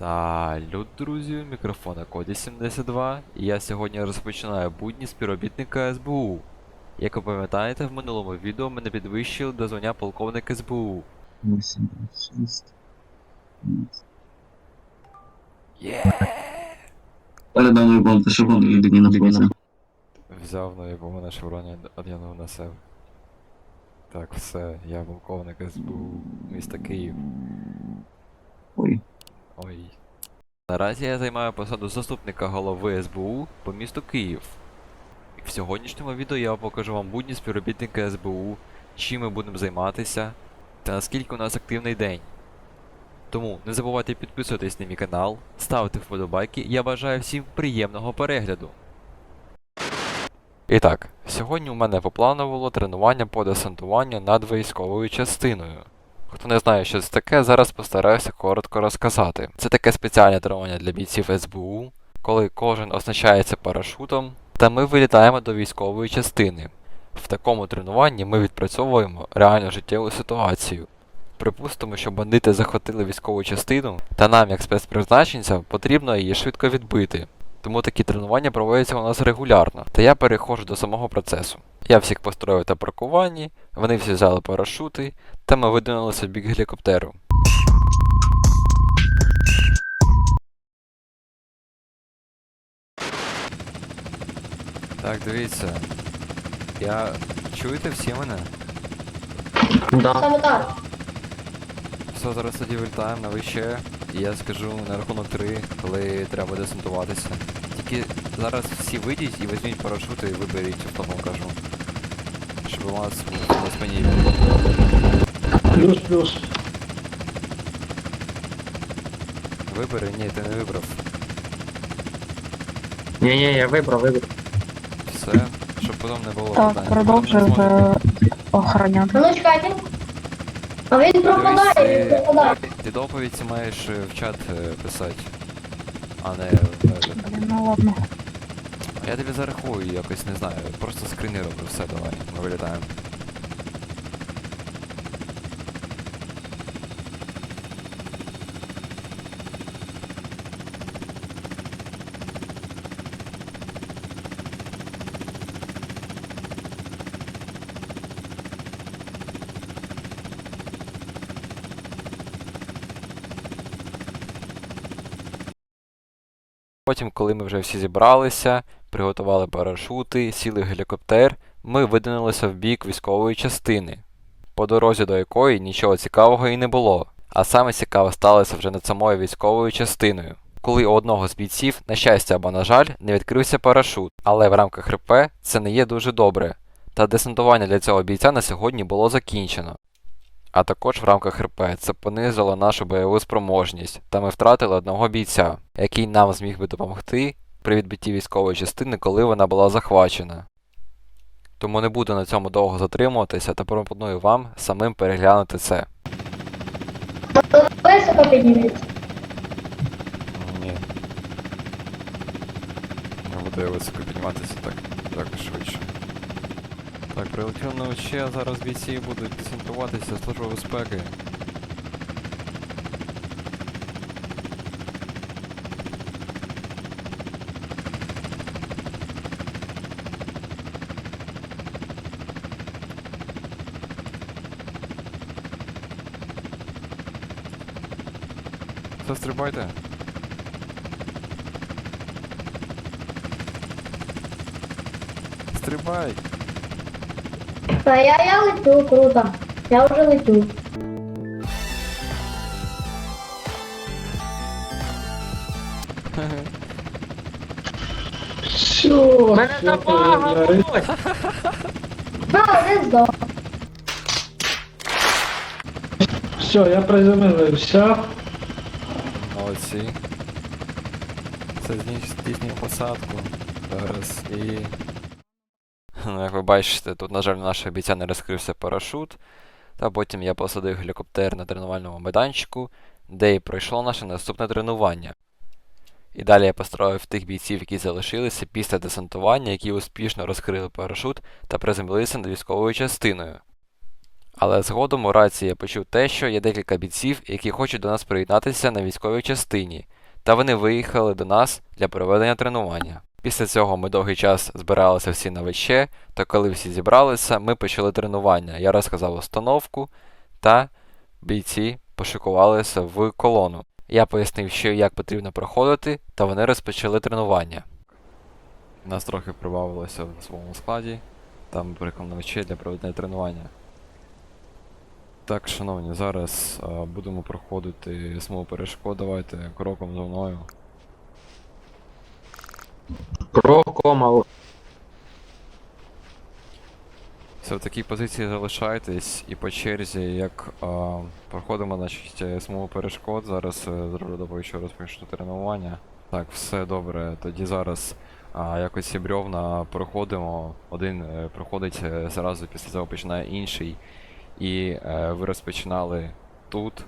Салют, друзі, мікрофон на коді 72, і я сьогодні розпочинаю будні співробітника СБУ. Як ви пам'ятаєте, в минулому відео мене підвищили до звання полковник СБУ. 8, 6. Є! Передав шагом людині на. Взяв на якому на шевроні, одягнув на себе. Так, все, я полковник СБУ міста Київ. Ой, Ой. Наразі я займаю посаду заступника голови СБУ по місту Київ. І в сьогоднішньому відео я покажу вам будні співробітника СБУ, чим ми будемо займатися та наскільки у нас активний день. Тому не забувайте підписуватись на мій канал, ставити вподобайки. Я бажаю всім приємного перегляду. І так, сьогодні у мене по плану було тренування по десантуванню над військовою частиною. Хто не знає, що це таке, зараз постараюся коротко розказати. Це таке спеціальне тренування для бійців СБУ, коли кожен оснащається парашутом, та ми вилітаємо до військової частини. В такому тренуванні ми відпрацьовуємо реальну життєву ситуацію. Припустимо, що бандити захватили військову частину, та нам, як спецпризначенцям, потрібно її швидко відбити. Тому такі тренування проводяться у нас регулярно, та я переходжу до самого процесу. Я всіх построїв та паркуванні, вони всі взяли парашути, та ми видвинулися в бік гелікоптеру. Так, дивіться. Я. Чуєте всі мене? Саме так. Все, зараз тоді вилітаємо на вище. І я скажу на рахунок 3, коли треба десантуватися. Тільки зараз всі вийдіть і візьміть парашути і виберіть, хто вам кажу. У вас на спині. Плюс, плюс. Вибери? Ні, ти не вибрав. Ні-ні, я вибрав, вибрав. Все, щоб потім не було Так, питань. продовжую Потім не зможете. е, охороняти. А ну чекайте. А він пропадає, він Дивись, пропадає. ти, ти доповідь маєш е, в чат е, писати, а не в. Блін, ну ладно. Я тобі зарахую якось, не знаю, просто скрини роблю, все, давай, ми вилітаємо. Потім, коли ми вже всі зібралися, приготували парашути, сіли в гелікоптер, ми видвинулися в бік військової частини, по дорозі до якої нічого цікавого і не було. А саме цікаве сталося вже над самою військовою частиною, коли у одного з бійців, на щастя або на жаль, не відкрився парашут, але в рамках РП це не є дуже добре. Та десантування для цього бійця на сьогодні було закінчено. А також в рамках РП це понизило нашу бойову спроможність, та ми втратили одного бійця, який нам зміг би допомогти при відбитті військової частини, коли вона була захвачена. Тому не буду на цьому довго затримуватися та пропоную вам самим переглянути це. Високо підніметься. Ні. Не буду я високо підніматися так, так швидше. Так, прилетів на ОЧ, а зараз бійці будуть десантуватися Служба безпеки. Застрибайте. Стрибай! А я, я летю, круто. Я вже летю. Все, Мене! А, не здох. Все, я приземлився. Молодці. Це здійснює посадку. Зараз і. Ну, як ви бачите, тут, на жаль, у нашого бійця не розкрився парашут. Та потім я посадив гелікоптер на тренувальному майданчику, де і пройшло наше наступне тренування. І далі я построїв тих бійців, які залишилися після десантування, які успішно розкрили парашут та приземлилися над військовою частиною. Але згодом у рації я почув те, що є декілька бійців, які хочуть до нас приєднатися на військовій частині, та вони виїхали до нас для проведення тренування. Після цього ми довгий час збиралися всі на ВЧ, та коли всі зібралися, ми почали тренування. Я розказав установку, та бійці пошикувалися в колону. Я пояснив, що як потрібно проходити, та вони розпочали тренування. Нас трохи прибавилося в своєму складі, там переконувачі для проведення тренування. Так, шановні, зараз а, будемо проходити смугу перешкод. Давайте кроком за мною. Кроком, але... Все в такій позиції залишайтесь і по черзі, як а, проходимо значить, е, перешкод. Зараз е, зроблю доповідь, що розпочну тренування. Так, все добре. Тоді зараз а, якось ці брьовна проходимо. Один е, проходить е, зразу, після цього починає інший. І е, ви розпочинали тут.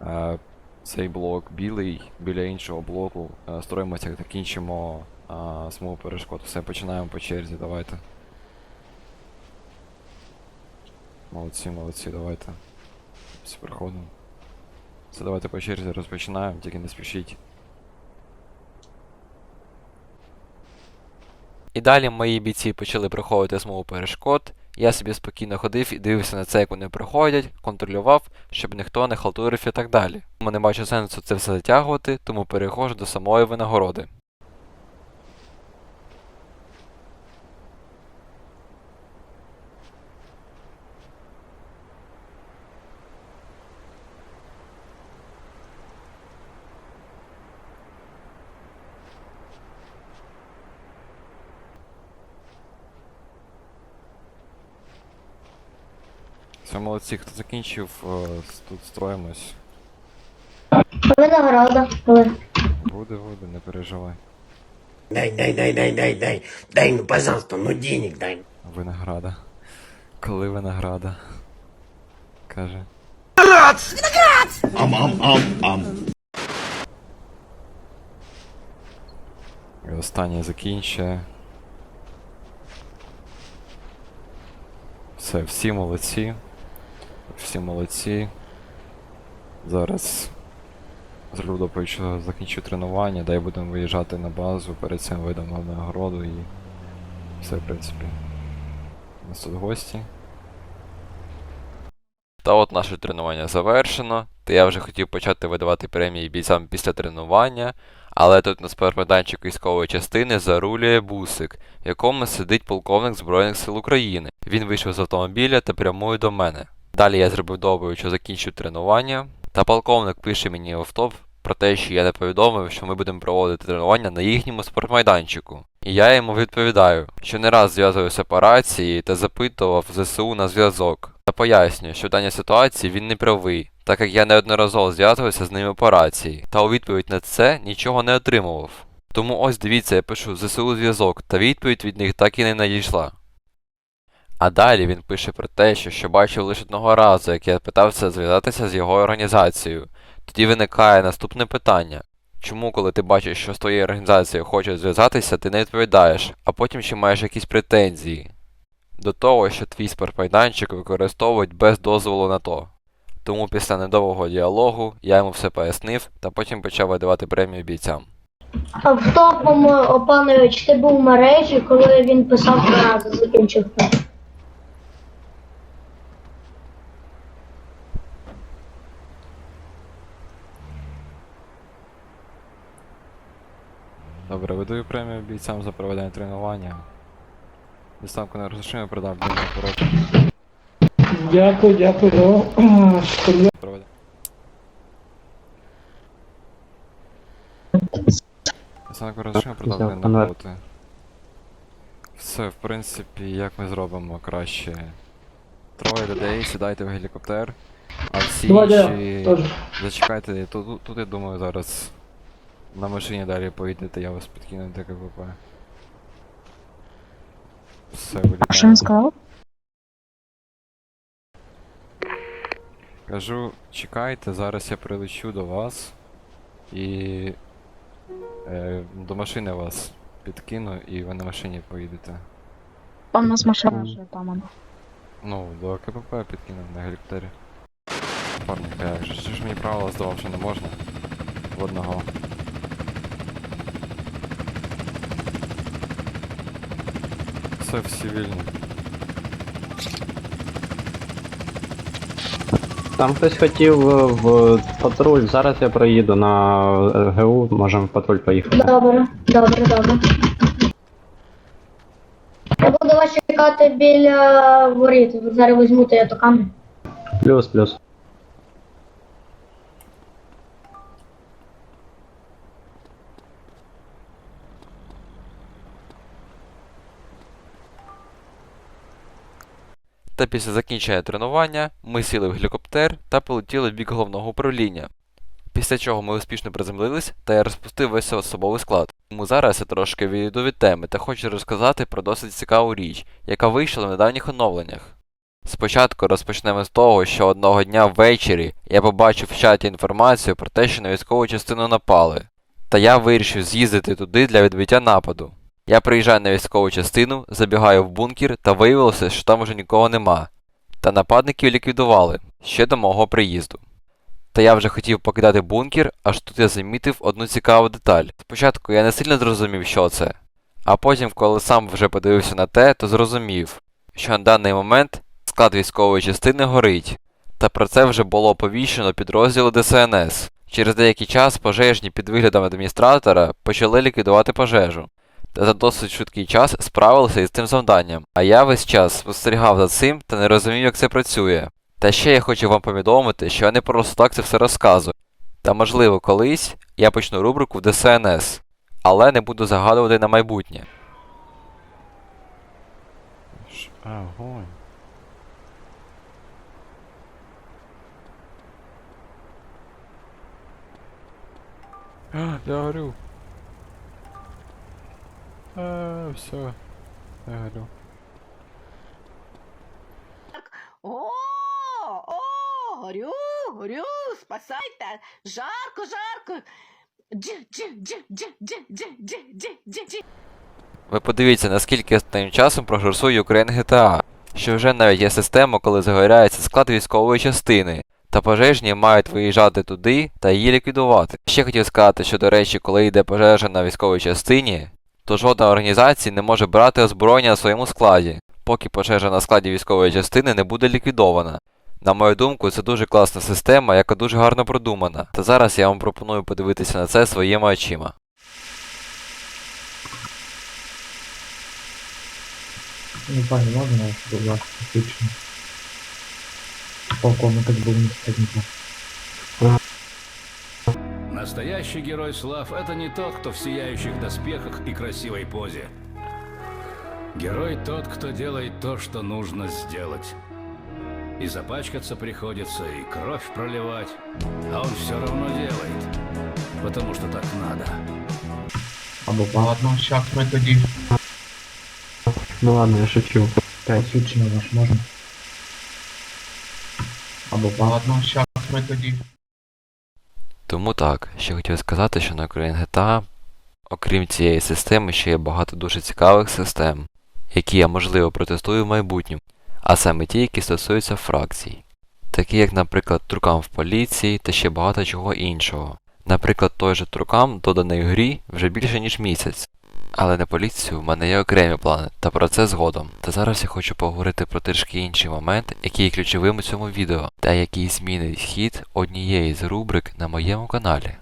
Е, цей блок білий біля іншого блоку. Е, строїмося, закінчимо а, смугу перешкод. Все, починаємо по черзі, давайте. Молодці, молодці, давайте. Всі проходимо. Все, давайте по черзі розпочинаємо, тільки не спішіть. І далі мої бійці почали проходити смугу перешкод. Я собі спокійно ходив і дивився на це, як вони проходять, контролював, щоб ніхто не халтурив і так далі. Тому не бачу сенсу це все затягувати, тому перехожу до самої винагороди. Все, молодці, хто закінчив, е, тут строїмось. Винограда. Коли? Буде, буде, не переживай. Дай, дай, дай, дай, дай, дай. Дай, ну, пожалуйста, ну денег дай. Винограда. Коли винограда? Каже. Виноград! Виноград! Ам, ам, ам, ам. І останнє закінчує. Все, всі молодці. Всі молодці. Зараз зроблю доповідь, що закінчу тренування, дай будемо виїжджати на базу, перед цим видам вам нагороду і все, в принципі. У нас тут гості. Та от наше тренування завершено. Та я вже хотів почати видавати премії бійцям після тренування, але тут на спермайданчику військової частини зарулює бусик, в якому сидить полковник Збройних сил України. Він вийшов з автомобіля та прямує до мене. Далі я зробив доповідь, що закінчу тренування, та полковник пише мені в авто про те, що я не повідомив, що ми будемо проводити тренування на їхньому спортмайданчику. І я йому відповідаю, що не раз зв'язувався по рації та запитував ЗСУ на зв'язок. Та пояснюю, що в даній ситуації він не правий, так як я неодноразово зв'язувався з ними по рації, та у відповідь на це нічого не отримував. Тому ось дивіться, я пишу ЗСУ зв'язок, та відповідь від них так і не надійшла. А далі він пише про те, що, що бачив лише одного разу, як я питався зв'язатися з його організацією. Тоді виникає наступне питання. Чому, коли ти бачиш, що з твоєю організацією хочуть зв'язатися, ти не відповідаєш, а потім ще маєш якісь претензії? До того, що твій спортмайданчик використовують без дозволу на то. Тому після недовгого діалогу я йому все пояснив та потім почав видавати премію бійцям. А Автопом, опанович, ти був в мережі, коли він писав фразу, закінчив. Добре, видаю премію бійцям за проведення тренування. Доставку не розрішимо продав для наоборот. Дякую, дякую. Ну, що я- Проведе. Доставку розрішимо продав для наоборот. Все, в принципі, як ми зробимо краще. Троє людей, сідайте в гелікоптер, а всі інші. Зачекайте, тут, тут я думаю зараз на машині далі поїдете, я вас підкину до КПП. Все, Що він сказав? Кажу, чекайте, зараз я прилечу до вас і е, до машини вас підкину і ви на машині поїдете. Он у нас машина вже там. он. Ну, до КПП підкинув на гелікоптері. Парненька, як же, ж мені правила здавав, що не можна? В одного. Все, всі вільні. Там хтось хотів е, в патруль. Зараз я проїду на е, ГУ, можемо в патруль поїхати. Добре, добре, добре. Я буду вас чекати біля воріт. Зараз візьму то я то камеру. Плюс, плюс. Та після закінчення тренування ми сіли в гелікоптер та полетіли в бік головного управління. Після чого ми успішно приземлились, та я розпустив весь особовий склад. Тому зараз я трошки відійду від теми та хочу розказати про досить цікаву річ, яка вийшла в недавніх оновленнях. Спочатку розпочнемо з того, що одного дня ввечері я побачив в чаті інформацію про те, що на військову частину напали. Та я вирішив з'їздити туди для відбиття нападу. Я приїжджаю на військову частину, забігаю в бункер та виявилося, що там уже нікого нема. Та нападників ліквідували ще до мого приїзду. Та я вже хотів покидати бункер, аж тут я замітив одну цікаву деталь. Спочатку я не сильно зрозумів, що це. А потім, коли сам вже подивився на те, то зрозумів, що на даний момент склад військової частини горить. Та про це вже було оповіщено підрозділи ДСНС. Через деякий час пожежні під виглядом адміністратора почали ліквідувати пожежу. Та за досить швидкий час справилися із цим завданням. А я весь час спостерігав за цим та не розумів, як це працює. Та ще я хочу вам повідомити, що я не просто так це все розказую. Та можливо колись я почну рубрику в ДСНС, але не буду загадувати на майбутнє. Огонь. Я горю. А, все. Я горю. О, о, горю, горю, спасайте, жарко, жарко. Дж, дж, дж, дж, дж, дж, дж, дж, дж, дж. Ви подивіться, наскільки останнім часом прогресує Ukraine GTA, що вже навіть є система, коли загоряється склад військової частини, та пожежні мають виїжджати туди та її ліквідувати. Ще хотів сказати, що до речі, коли йде пожежа на військовій частині, то жодна організація не може брати озброєння на своєму складі, поки пожежа на складі військової частини не буде ліквідована. На мою думку, це дуже класна система, яка дуже гарно продумана. Та зараз я вам пропоную подивитися на це своїми очима. Ну, пані, можна, будь ласка, фактично. Полковник був містецтво. Настоящий герой слав – это не тот, кто в сияющих доспехах и красивой позе. Герой тот, кто делает то, что нужно сделать. И запачкаться приходится, и кровь проливать, а он все равно делает, потому что так надо. Або Ладно, щас ми тоді. Ну ладно, я шучу. П'ять. Посвідчення ваш можна. Або Ладно, щас ми тоді. Тому так, ще хотів сказати, що на Ukraine GTA, окрім цієї системи, ще є багато дуже цікавих систем, які я можливо протестую в майбутньому, а саме ті, які стосуються фракцій. Такі як, наприклад, Трукам в поліції та ще багато чого іншого. Наприклад, той же Трукам доданий в грі вже більше ніж місяць. Але на поліцію в мене є окремі плани, та про це згодом. Та зараз я хочу поговорити про трішки інший момент, який є ключовим у цьому відео, та який змінить хід однієї з рубрик на моєму каналі.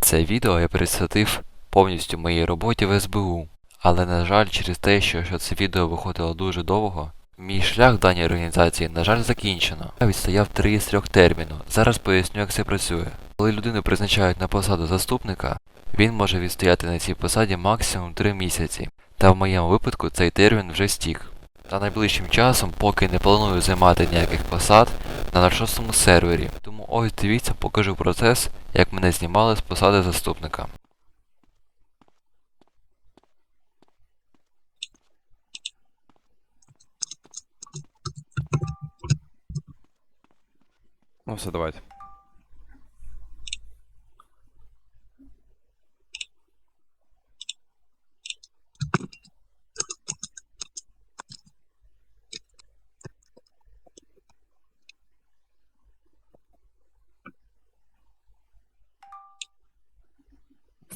Це відео я присвятив повністю моїй роботі в СБУ, але на жаль, через те, що, що це відео виходило дуже довго, мій шлях в даній організації, на жаль, закінчено. Я відстояв три з трьох терміну. Зараз поясню, як це працює. Коли людину призначають на посаду заступника, він може відстояти на цій посаді максимум 3 місяці, та в моєму випадку цей термін вже стік. Та найближчим часом, поки не планую займати ніяких посад на 06 сервері. Тому ось дивіться, покажу процес, як мене знімали з посади заступника. Ну все, давайте.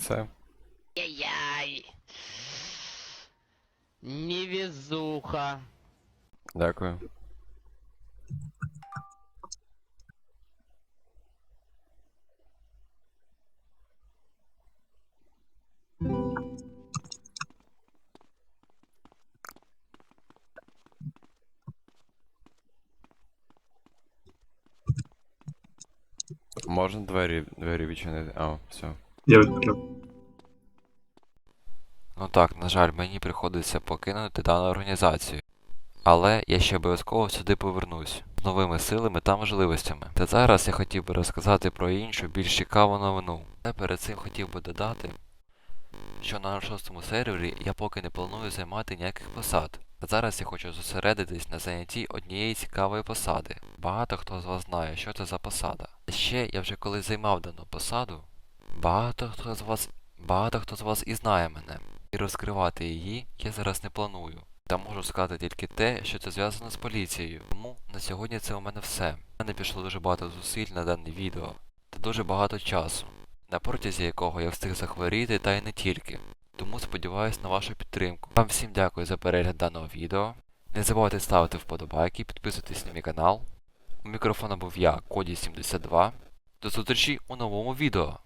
все. Яй-яй. Невезуха. Дякую. Можна двері, двері відчинити? А, все. Я відкрив. Ну так, на жаль, мені приходиться покинути дану організацію. Але я ще обов'язково сюди повернусь з новими силами та можливостями. Та зараз я хотів би розказати про іншу, більш цікаву новину. Та перед цим хотів би додати, що на шостому сервері я поки не планую займати ніяких посад. Та зараз я хочу зосередитись на занятті однієї цікавої посади. Багато хто з вас знає, що це за посада. А ще я вже колись займав дану посаду. Багато хто з вас багато хто з вас і знає мене. І розкривати її я зараз не планую. Та можу сказати тільки те, що це зв'язано з поліцією. Тому на сьогодні це у мене все. У мене пішло дуже багато зусиль на дане відео та дуже багато часу, на протязі якого я встиг захворіти та й не тільки. Тому сподіваюсь на вашу підтримку. Вам всім дякую за перегляд даного відео. Не забувайте ставити вподобайки, підписуйтесь на мій канал. У мікрофона був я, Коді72. До зустрічі у новому відео.